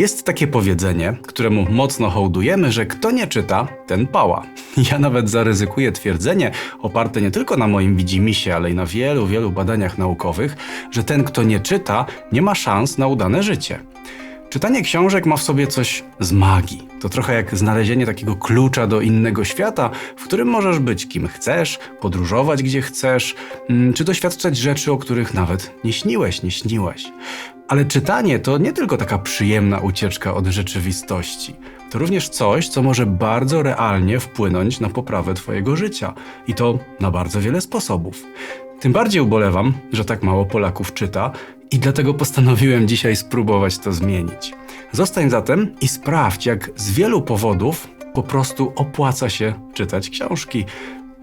Jest takie powiedzenie, któremu mocno hołdujemy, że kto nie czyta, ten pała. Ja nawet zaryzykuję twierdzenie, oparte nie tylko na moim widzimisię, ale i na wielu, wielu badaniach naukowych, że ten, kto nie czyta, nie ma szans na udane życie. Czytanie książek ma w sobie coś z magii. To trochę jak znalezienie takiego klucza do innego świata, w którym możesz być kim chcesz, podróżować gdzie chcesz, mm, czy doświadczać rzeczy, o których nawet nie śniłeś, nie śniłeś. Ale czytanie to nie tylko taka przyjemna ucieczka od rzeczywistości. To również coś, co może bardzo realnie wpłynąć na poprawę Twojego życia. I to na bardzo wiele sposobów. Tym bardziej ubolewam, że tak mało Polaków czyta i dlatego postanowiłem dzisiaj spróbować to zmienić. Zostań zatem i sprawdź, jak z wielu powodów po prostu opłaca się czytać książki,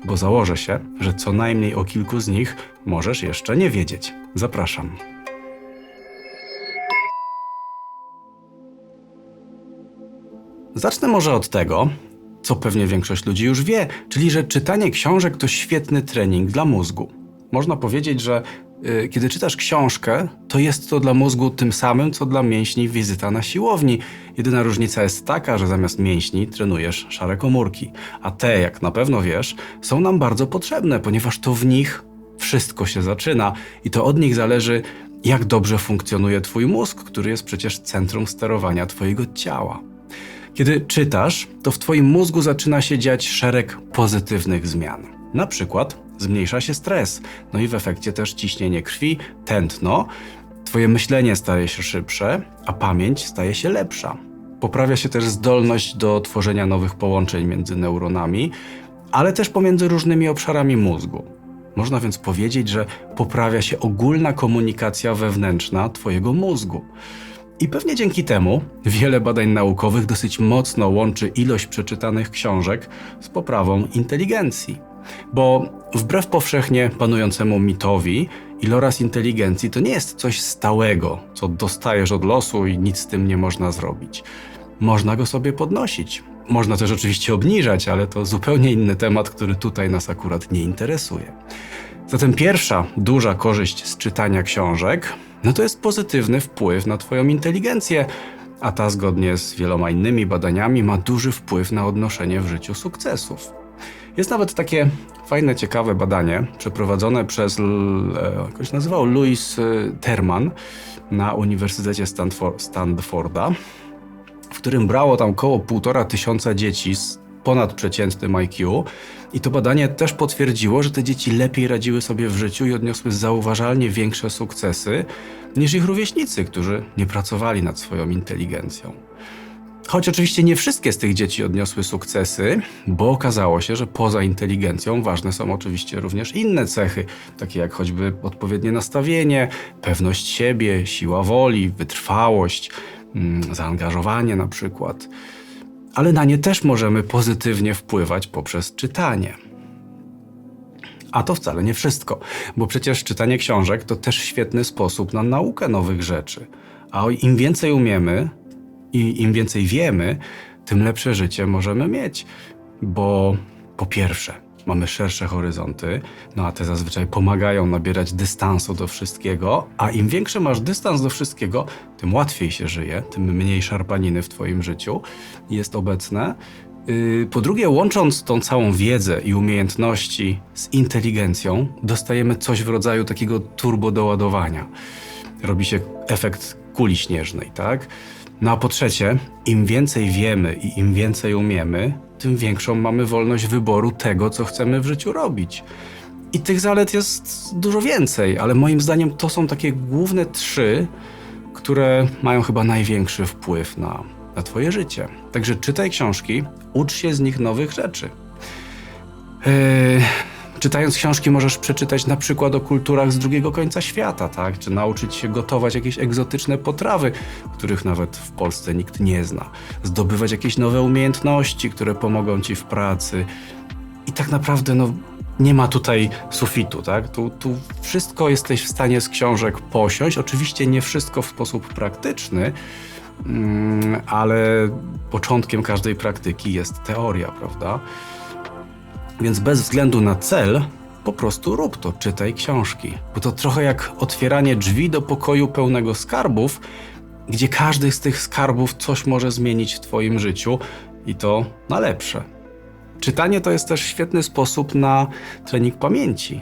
bo założę się, że co najmniej o kilku z nich możesz jeszcze nie wiedzieć. Zapraszam. Zacznę może od tego, co pewnie większość ludzi już wie, czyli że czytanie książek to świetny trening dla mózgu. Można powiedzieć, że y, kiedy czytasz książkę, to jest to dla mózgu tym samym, co dla mięśni wizyta na siłowni. Jedyna różnica jest taka, że zamiast mięśni trenujesz szare komórki, a te, jak na pewno wiesz, są nam bardzo potrzebne, ponieważ to w nich wszystko się zaczyna i to od nich zależy, jak dobrze funkcjonuje Twój mózg, który jest przecież centrum sterowania Twojego ciała. Kiedy czytasz, to w Twoim mózgu zaczyna się dziać szereg pozytywnych zmian. Na przykład zmniejsza się stres, no i w efekcie też ciśnienie krwi, tętno, Twoje myślenie staje się szybsze, a pamięć staje się lepsza. Poprawia się też zdolność do tworzenia nowych połączeń między neuronami, ale też pomiędzy różnymi obszarami mózgu. Można więc powiedzieć, że poprawia się ogólna komunikacja wewnętrzna Twojego mózgu. I pewnie dzięki temu wiele badań naukowych dosyć mocno łączy ilość przeczytanych książek z poprawą inteligencji. Bo wbrew powszechnie panującemu mitowi, iloraz inteligencji to nie jest coś stałego, co dostajesz od losu i nic z tym nie można zrobić. Można go sobie podnosić. Można też oczywiście obniżać, ale to zupełnie inny temat, który tutaj nas akurat nie interesuje. Zatem pierwsza duża korzyść z czytania książek no to jest pozytywny wpływ na Twoją inteligencję, a ta zgodnie z wieloma innymi badaniami ma duży wpływ na odnoszenie w życiu sukcesów. Jest nawet takie fajne, ciekawe badanie przeprowadzone przez, e, jak się nazywał, Louis e, Terman na Uniwersytecie Stanforda, w którym brało tam około półtora tysiąca dzieci z ponadprzeciętnym IQ. I to badanie też potwierdziło, że te dzieci lepiej radziły sobie w życiu i odniosły zauważalnie większe sukcesy niż ich rówieśnicy, którzy nie pracowali nad swoją inteligencją. Choć oczywiście nie wszystkie z tych dzieci odniosły sukcesy, bo okazało się, że poza inteligencją ważne są oczywiście również inne cechy, takie jak choćby odpowiednie nastawienie, pewność siebie, siła woli, wytrwałość, mm, zaangażowanie na przykład ale na nie też możemy pozytywnie wpływać poprzez czytanie. A to wcale nie wszystko, bo przecież czytanie książek to też świetny sposób na naukę nowych rzeczy. A im więcej umiemy i im więcej wiemy, tym lepsze życie możemy mieć. Bo po pierwsze, mamy szersze horyzonty, no a te zazwyczaj pomagają nabierać dystansu do wszystkiego, a im większy masz dystans do wszystkiego, tym łatwiej się żyje, tym mniej szarpaniny w Twoim życiu jest obecne. Yy, po drugie, łącząc tą całą wiedzę i umiejętności z inteligencją, dostajemy coś w rodzaju takiego turbo doładowania. Robi się efekt kuli śnieżnej, tak? No a po trzecie, im więcej wiemy i im więcej umiemy, tym większą mamy wolność wyboru tego, co chcemy w życiu robić. I tych zalet jest dużo więcej, ale moim zdaniem to są takie główne trzy, które mają chyba największy wpływ na, na Twoje życie. Także czytaj książki, ucz się z nich nowych rzeczy. Yy, czytając książki możesz przeczytać na przykład o kulturach z drugiego końca świata, tak? Czy nauczyć się gotować jakieś egzotyczne potrawy, których nawet w Polsce nikt nie zna. Zdobywać jakieś nowe umiejętności, które pomogą ci w pracy. I tak naprawdę, no, nie ma tutaj sufitu, tak? Tu, tu wszystko jesteś w stanie z książek posiąść. Oczywiście nie wszystko w sposób praktyczny, mm, ale początkiem każdej praktyki jest teoria, prawda? Więc bez względu na cel, po prostu rób to, czytaj książki. Bo to trochę jak otwieranie drzwi do pokoju pełnego skarbów gdzie każdy z tych skarbów coś może zmienić w Twoim życiu i to na lepsze. Czytanie to jest też świetny sposób na trening pamięci.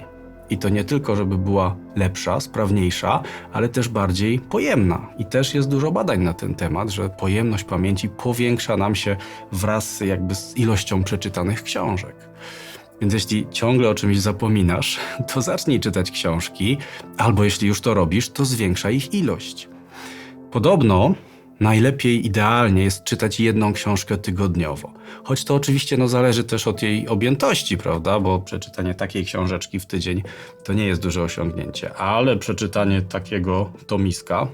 I to nie tylko, żeby była lepsza, sprawniejsza, ale też bardziej pojemna. I też jest dużo badań na ten temat, że pojemność pamięci powiększa nam się wraz jakby z ilością przeczytanych książek. Więc jeśli ciągle o czymś zapominasz, to zacznij czytać książki, albo jeśli już to robisz, to zwiększaj ich ilość. Podobno najlepiej, idealnie jest czytać jedną książkę tygodniowo. Choć to oczywiście no, zależy też od jej objętości, prawda? Bo przeczytanie takiej książeczki w tydzień to nie jest duże osiągnięcie, ale przeczytanie takiego tomiska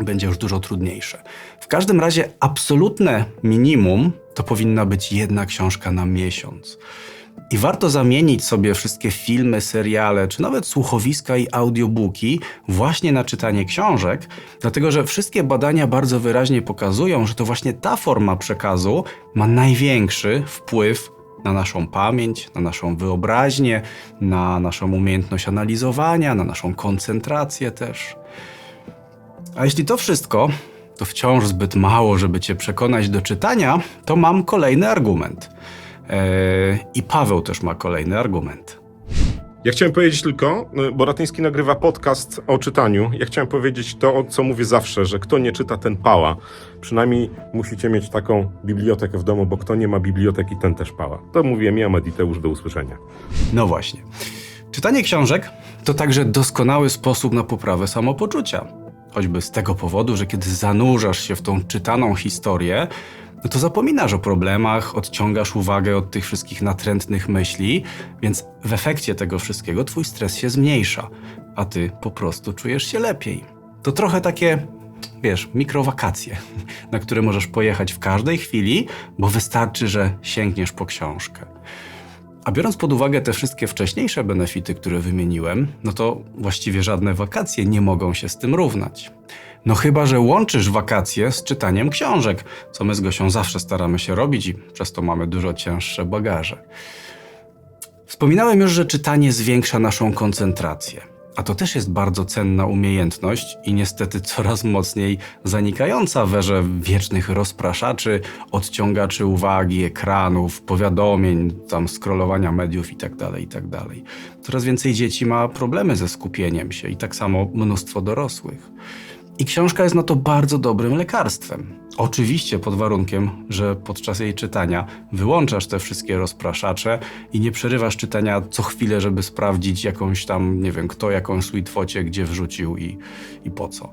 będzie już dużo trudniejsze. W każdym razie absolutne minimum to powinna być jedna książka na miesiąc. I warto zamienić sobie wszystkie filmy, seriale, czy nawet słuchowiska i audiobooki właśnie na czytanie książek, dlatego że wszystkie badania bardzo wyraźnie pokazują, że to właśnie ta forma przekazu ma największy wpływ na naszą pamięć, na naszą wyobraźnię, na naszą umiejętność analizowania, na naszą koncentrację też. A jeśli to wszystko, to wciąż zbyt mało, żeby Cię przekonać do czytania, to mam kolejny argument. Eee, I Paweł też ma kolejny argument. Ja chciałem powiedzieć tylko, y, bo Ratyński nagrywa podcast o czytaniu. Ja chciałem powiedzieć to, co mówię zawsze, że kto nie czyta, ten pała. Przynajmniej musicie mieć taką bibliotekę w domu, bo kto nie ma biblioteki, ten też pała. To mówiłem ja, Mediteusz, do usłyszenia. No właśnie. Czytanie książek to także doskonały sposób na poprawę samopoczucia. Choćby z tego powodu, że kiedy zanurzasz się w tą czytaną historię, to zapominasz o problemach, odciągasz uwagę od tych wszystkich natrętnych myśli, więc w efekcie tego wszystkiego twój stres się zmniejsza, a ty po prostu czujesz się lepiej. To trochę takie, wiesz, mikrowakacje, na które możesz pojechać w każdej chwili, bo wystarczy, że sięgniesz po książkę. A biorąc pod uwagę te wszystkie wcześniejsze benefity, które wymieniłem, no to właściwie żadne wakacje nie mogą się z tym równać. No chyba, że łączysz wakacje z czytaniem książek, co my z Gosią zawsze staramy się robić i przez to mamy dużo cięższe bagaże. Wspominałem już, że czytanie zwiększa naszą koncentrację. A to też jest bardzo cenna umiejętność i niestety coraz mocniej zanikająca w erze wiecznych rozpraszaczy, odciągaczy uwagi, ekranów, powiadomień, tam scrollowania mediów itd., itd. Coraz więcej dzieci ma problemy ze skupieniem się i tak samo mnóstwo dorosłych. I książka jest na to bardzo dobrym lekarstwem. Oczywiście pod warunkiem, że podczas jej czytania wyłączasz te wszystkie rozpraszacze i nie przerywasz czytania co chwilę, żeby sprawdzić jakąś tam, nie wiem, kto jakąś sweetfocie gdzie wrzucił i, i po co.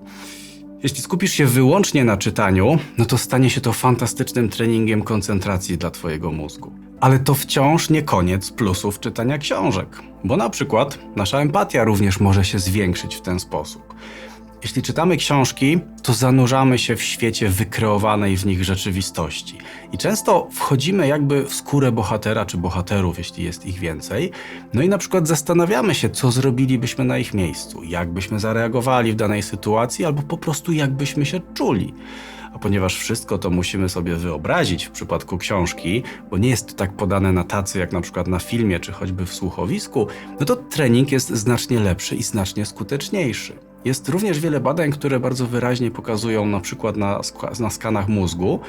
Jeśli skupisz się wyłącznie na czytaniu, no to stanie się to fantastycznym treningiem koncentracji dla Twojego mózgu. Ale to wciąż nie koniec plusów czytania książek, bo na przykład nasza empatia również może się zwiększyć w ten sposób. Jeśli czytamy książki, to zanurzamy się w świecie wykreowanej w nich rzeczywistości. I często wchodzimy jakby w skórę bohatera czy bohaterów, jeśli jest ich więcej. No i na przykład zastanawiamy się, co zrobilibyśmy na ich miejscu, jak byśmy zareagowali w danej sytuacji, albo po prostu jak byśmy się czuli. A ponieważ wszystko to musimy sobie wyobrazić w przypadku książki, bo nie jest to tak podane na tacy jak na przykład na filmie czy choćby w słuchowisku, no to trening jest znacznie lepszy i znacznie skuteczniejszy. Jest również wiele badań, które bardzo wyraźnie pokazują, na przykład na, na skanach mózgu,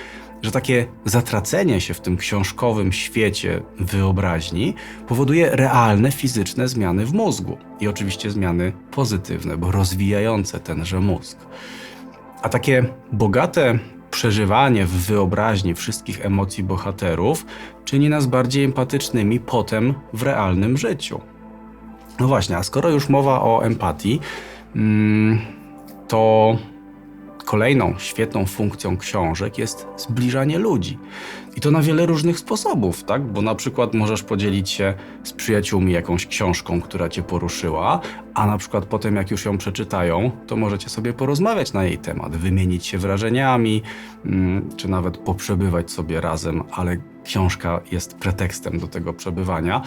że takie zatracenie się w tym książkowym świecie wyobraźni powoduje realne fizyczne zmiany w mózgu. I oczywiście zmiany pozytywne, bo rozwijające tenże mózg. A takie bogate przeżywanie w wyobraźni wszystkich emocji bohaterów czyni nas bardziej empatycznymi potem w realnym życiu. No właśnie, a skoro już mowa o empatii, to kolejną świetną funkcją książek jest zbliżanie ludzi. I to na wiele różnych sposobów, tak? Bo na przykład możesz podzielić się z przyjaciółmi jakąś książką, która cię poruszyła, a na przykład potem, jak już ją przeczytają, to możecie sobie porozmawiać na jej temat, wymienić się wrażeniami, mm, czy nawet poprzebywać sobie razem, ale książka jest pretekstem do tego przebywania.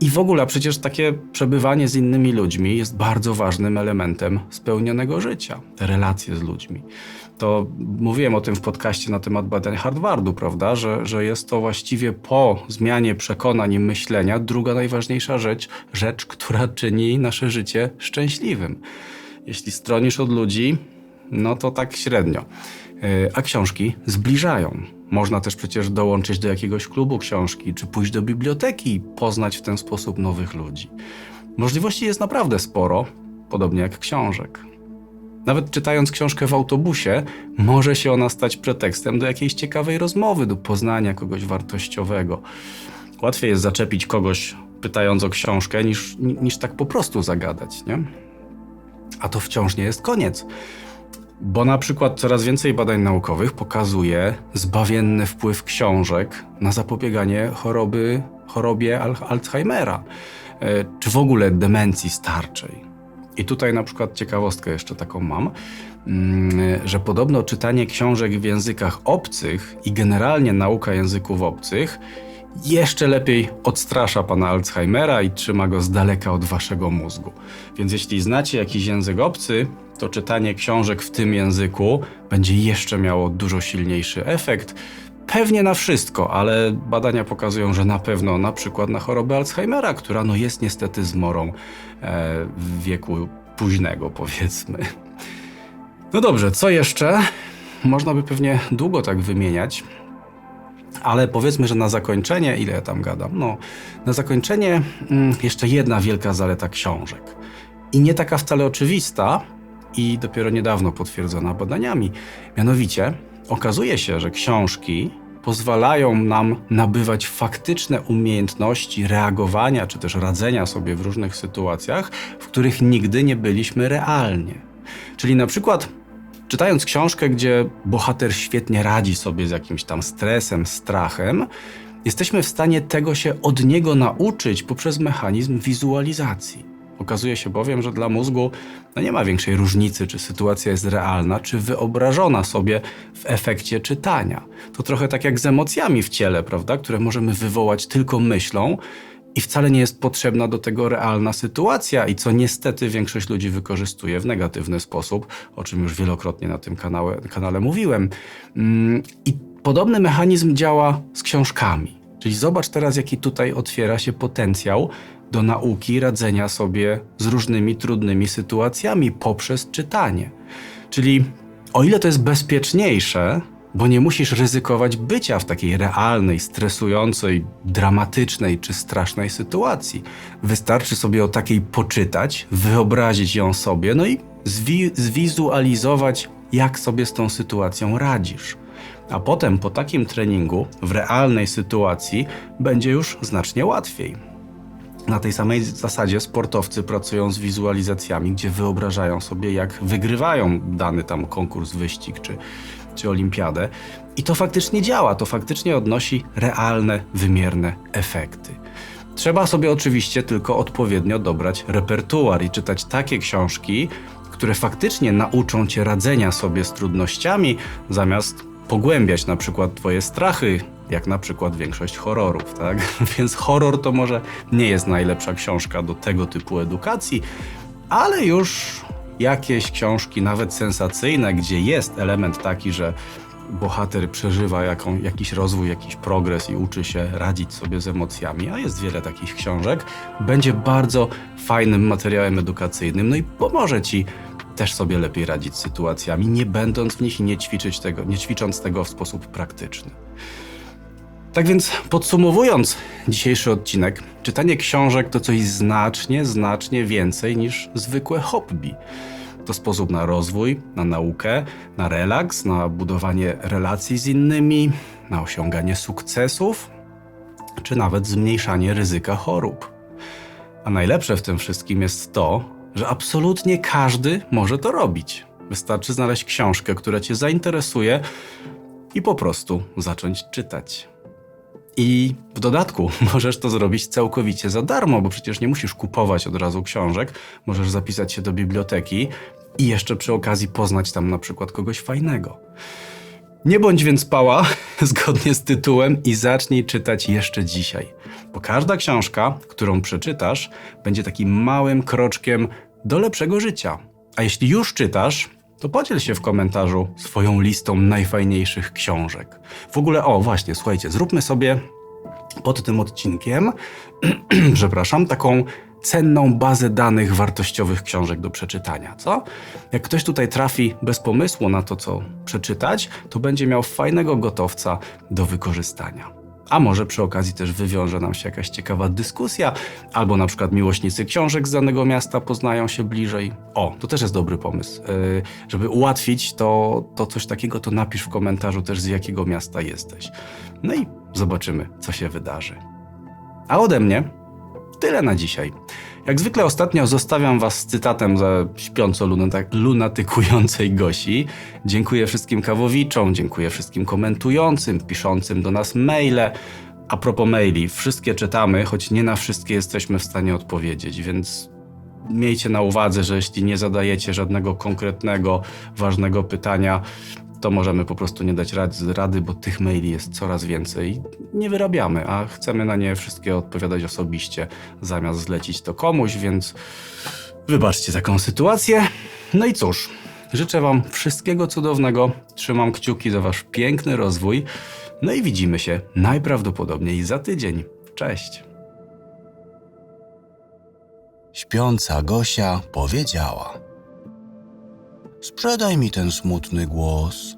I w ogóle przecież takie przebywanie z innymi ludźmi jest bardzo ważnym elementem spełnionego życia, relacje z ludźmi. To mówiłem o tym w podcaście na temat badań Harvardu, prawda, że, że jest to właściwie po zmianie przekonań i myślenia druga najważniejsza rzecz, rzecz, która czyni nasze życie szczęśliwym. Jeśli stronisz od ludzi, no to tak średnio. Yy, A książki zbliżają. Można też przecież dołączyć do jakiegoś klubu książki, czy pójść do biblioteki i poznać w ten sposób nowych ludzi. Możliwości jest naprawdę sporo, podobnie jak książek. Nawet czytając książkę w autobusie, może się ona stać pretekstem do jakiejś ciekawej rozmowy, do poznania kogoś wartościowego. Łatwiej jest zaczepić kogoś pytając o książkę, niż, niż tak po prostu zagadać, nie? A to wciąż nie jest koniec. Bo na przykład coraz więcej badań naukowych pokazuje zbawienny wpływ książek na zapobieganie choroby, chorobie Al- Alzheimera, e, czy w ogóle demencji starczej. I tutaj na przykład ciekawostkę jeszcze taką mam, mm, że podobno czytanie książek w językach obcych i generalnie nauka języków obcych jeszcze lepiej odstrasza pana Alzheimera i trzyma go z daleka od waszego mózgu. Więc jeśli znacie jakiś język obcy, to czytanie książek w tym języku będzie jeszcze miało dużo silniejszy efekt. Pewnie na wszystko, ale badania pokazują, że na pewno na przykład na chorobę Alzheimera, która no jest niestety zmorą e, w wieku późnego, powiedzmy. No dobrze, co jeszcze? Można by pewnie długo tak wymieniać. Ale powiedzmy, że na zakończenie, ile ja tam gadam? No, na zakończenie mm, jeszcze jedna wielka zaleta książek. I nie taka wcale oczywista, i dopiero niedawno potwierdzona badaniami. Mianowicie okazuje się, że książki pozwalają nam nabywać faktyczne umiejętności reagowania czy też radzenia sobie w różnych sytuacjach, w których nigdy nie byliśmy realnie. Czyli na przykład czytając książkę, gdzie bohater świetnie radzi sobie z jakimś tam stresem, strachem, jesteśmy w stanie tego się od niego nauczyć poprzez mechanizm wizualizacji. Okazuje się bowiem, że dla mózgu no nie ma większej różnicy, czy sytuacja jest realna, czy wyobrażona sobie w efekcie czytania. To trochę tak jak z emocjami w ciele, prawda, które możemy wywołać tylko myślą i wcale nie jest potrzebna do tego realna sytuacja i co niestety większość ludzi wykorzystuje w negatywny sposób, o czym już wielokrotnie na tym kanale, kanale mówiłem. Mm, I podobny mechanizm działa z książkami. Czyli zobacz teraz, jaki tutaj otwiera się potencjał do nauki radzenia sobie z różnymi trudnymi sytuacjami poprzez czytanie. Czyli o ile to jest bezpieczniejsze, bo nie musisz ryzykować bycia w takiej realnej, stresującej, dramatycznej czy strasznej sytuacji. Wystarczy sobie o takiej poczytać, wyobrazić ją sobie, no i zwi- zwizualizować, jak sobie z tą sytuacją radzisz. A potem po takim treningu w realnej sytuacji będzie już znacznie łatwiej. Na tej samej zasadzie sportowcy pracują z wizualizacjami, gdzie wyobrażają sobie, jak wygrywają dany tam konkurs, wyścig czy, czy olimpiadę. I to faktycznie działa, to faktycznie odnosi realne, wymierne efekty. Trzeba sobie oczywiście tylko odpowiednio dobrać repertuar i czytać takie książki, które faktycznie nauczą cię radzenia sobie z trudnościami, zamiast pogłębiać na przykład twoje strachy, jak na przykład większość horrorów, tak? Więc horror to może nie jest najlepsza książka do tego typu edukacji, ale już jakieś książki, nawet sensacyjne, gdzie jest element taki, że bohater przeżywa jaką, jakiś rozwój, jakiś progres i uczy się radzić sobie z emocjami, a jest wiele takich książek, będzie bardzo fajnym materiałem edukacyjnym, no i pomoże ci też sobie lepiej radzić z sytuacjami, nie będąc w nich i nie ćwiczyć tego, nie ćwicząc tego w sposób praktyczny. Tak więc podsumowując dzisiejszy odcinek, czytanie książek to coś znacznie, znacznie więcej niż zwykłe hobby. To sposób na rozwój, na naukę, na relaks, na budowanie relacji z innymi, na osiąganie sukcesów, czy nawet zmniejszanie ryzyka chorób. A najlepsze w tym wszystkim jest to, że absolutnie każdy może to robić. Wystarczy znaleźć książkę, która Cię zainteresuje i po prostu zacząć czytać. I w dodatku możesz to zrobić całkowicie za darmo, bo przecież nie musisz kupować od razu książek. Możesz zapisać się do biblioteki i jeszcze przy okazji poznać tam na przykład kogoś fajnego. Nie bądź więc pała, zgodnie z tytułem, i zacznij czytać jeszcze dzisiaj. Bo każda książka, którą przeczytasz, będzie takim małym kroczkiem do lepszego życia. A jeśli już czytasz, to podziel się w komentarzu swoją listą najfajniejszych książek. W ogóle, o właśnie, słuchajcie, zróbmy sobie pod tym odcinkiem, przepraszam, taką cenną bazę danych wartościowych książek do przeczytania, co? Jak ktoś tutaj trafi bez pomysłu na to, co przeczytać, to będzie miał fajnego gotowca do wykorzystania. A może przy okazji też wywiąże nam się jakaś ciekawa dyskusja, albo na przykład miłośnicy książek z danego miasta poznają się bliżej. O, to też jest dobry pomysł. Yy, żeby ułatwić to, to coś takiego, to napisz w komentarzu też z jakiego miasta jesteś. No i zobaczymy, co się wydarzy. A ode mnie tyle na dzisiaj. Jak zwykle ostatnio zostawiam was z cytatem ze śpiąco lunatykującej Gosi. Dziękuję wszystkim kawowiczom, dziękuję wszystkim komentującym, piszącym do nas maile. A propos maili, wszystkie czytamy, choć nie na wszystkie jesteśmy w stanie odpowiedzieć, więc miejcie na uwadze, że jeśli nie zadajecie żadnego konkretnego, ważnego pytania, to możemy po prostu nie dać rad- rady, bo tych maili jest coraz więcej. Nie wyrabiamy, a chcemy na nie wszystkie odpowiadać osobiście, zamiast zlecić to komuś, więc wybaczcie taką sytuację. No i cóż, życzę Wam wszystkiego cudownego, trzymam kciuki za Wasz piękny rozwój, no i widzimy się najprawdopodobniej za tydzień. Cześć! Śpiąca Gosia powiedziała: Sprzedaj mi ten smutny głos.